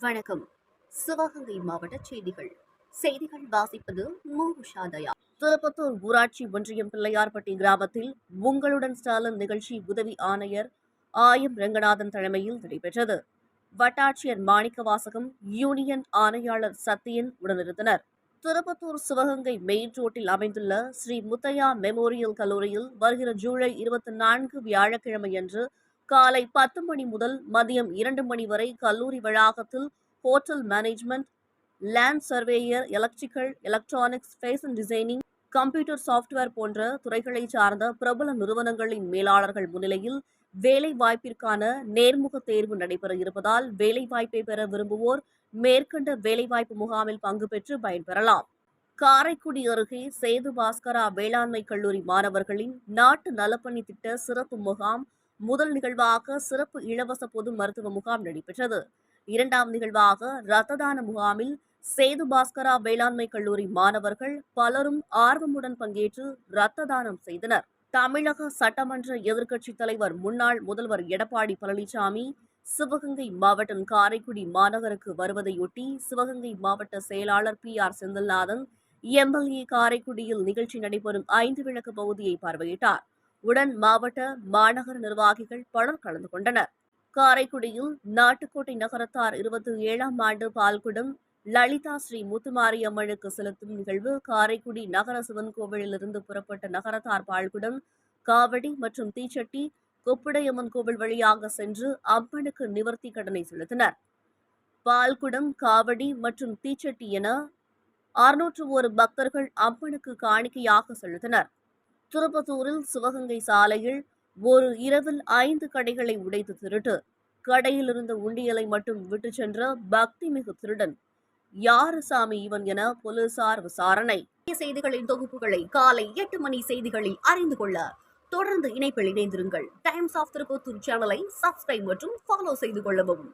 வணக்கம். சிவகங்கை மாவட்ட செய்திகள். செய்திகள் வாசிப்பது மு. திருப்பத்தூர் ஊராட்சி ஒன்றியம் பிள்ளையார்பட்டி கிராமத்தில் உங்களுடன் ஸ்டாலின் நிகழ்ச்சி உதவி ஆணையர் ஆயம் ரங்கநாதன் தலைமையில் நடைபெற்றது. வட்டாட்சியர் மாணிக்கவாசகம் யூனியன் ஆணையாளர் சத்தியன் உடனிருந்தனர். திருப்பத்தூர் சிவகங்கை மெயின் ரோட்டில் அமைந்துள்ள ஸ்ரீ முத்தையா மெமோரியல் கல்லூரியில் வருகிற ஜூலை இருபத்தி நான்கு வியாழக்கிழமையன்று காலை பத்து மணி முதல் மதியம் இரண்டு மணி வரை கல்லூரி வளாகத்தில் hotel management land surveyor electrical electronics fashion designing computer software போன்ற துறைகளை சார்ந்த பிரபல நிறுவனங்களின் மேலாளர்கள் முன்னிலையில் வேலை வாய்ப்பிற்கான நேர்முக தேர்வு நடைபெற இருப்பதால் வேலைவாய்ப்பை பெற விரும்புவோர் மேற்கண்ட வேலைவாய்ப்பு முகாமில் பங்கு பெற்று பயன்பெறலாம். காரைக்குடி அருகே சேது பாஸ்கரா வேளாண்மை கல்லூரி மாணவர்களின் நாட்டு நலப்பணி திட்ட சிறப்பு முகாம் முதல் நிகழ்வாக சிறப்பு இலவச பொது மருத்துவ முகாம் நடைபெற்றது. இரண்டாம் நிகழ்வாக இரத்த தான முகாமில் சேது பாஸ்கரா வேளாண்மை கல்லூரி மாணவர்கள் பலரும் ஆர்வமுடன் பங்கேற்று இரத்த தானம் செய்தனர். தமிழக சட்டமன்ற எதிர்க்கட்சித் தலைவர் முன்னாள் முதல்வர் எடப்பாடி பழனிசாமி சிவகங்கை மாவட்டம் காரைக்குடி மாநகருக்கு வருவதையொட்டி சிவகங்கை மாவட்ட செயலாளர் பி ஆர் செந்தில்நாதன் எம்எல்ஏ காரைக்குடியில் நிகழ்ச்சி நடைபெறும் ஐந்து விளக்கு பகுதியை பார்வையிட்டார். உடன் மாவட்ட மாநகர நிர்வாகிகள் பலர் கலந்து கொண்டனர். காரைக்குடியில் நாட்டுக்கோட்டை நகரத்தார் இருபத்தி ஏழாம் ஆண்டு பால்குடம் லலிதா ஸ்ரீ முத்துமாரியம்மனுக்கு செலுத்தும் நிகழ்வு காரைக்குடி நகர சிவன் கோவிலிலிருந்து புறப்பட்ட நகரத்தார் பால்குடம் காவடி மற்றும் தீச்சட்டி கொப்புடையம்மன் கோவில் வழியாக சென்று அம்மனுக்கு நிவர்த்தி கடனை செலுத்தினர். பால்குடம் காவடி மற்றும் தீச்சட்டி என அறுநூற்று ஒரு பக்தர்கள் அம்மனுக்கு காணிக்கையாக செலுத்தினர். திருப்பத்தூரில் சிவகங்கை சாலையில் ஒரு இரவில் ஐந்து கடைகளை உடைத்து திருட்டு. கடையில் இருந்த உண்டியலை மட்டும் விட்டு சென்ற பக்தி மிகு திருடன். யாரு சாமி இவன் என போலீசார் விசாரணை. செய்திகளின் தொகுப்புகளை காலை எட்டு மணி செய்திகளில் அறிந்து கொள்ள தொடர்ந்து இணைப்பில் இணைந்திருங்கள். டைம்ஸ் ஆஃப் திருப்பத்தூர் சேனலை சப்ஸ்கிரைப் மற்றும் ஃபாலோ செய்து கொள்ளவும்.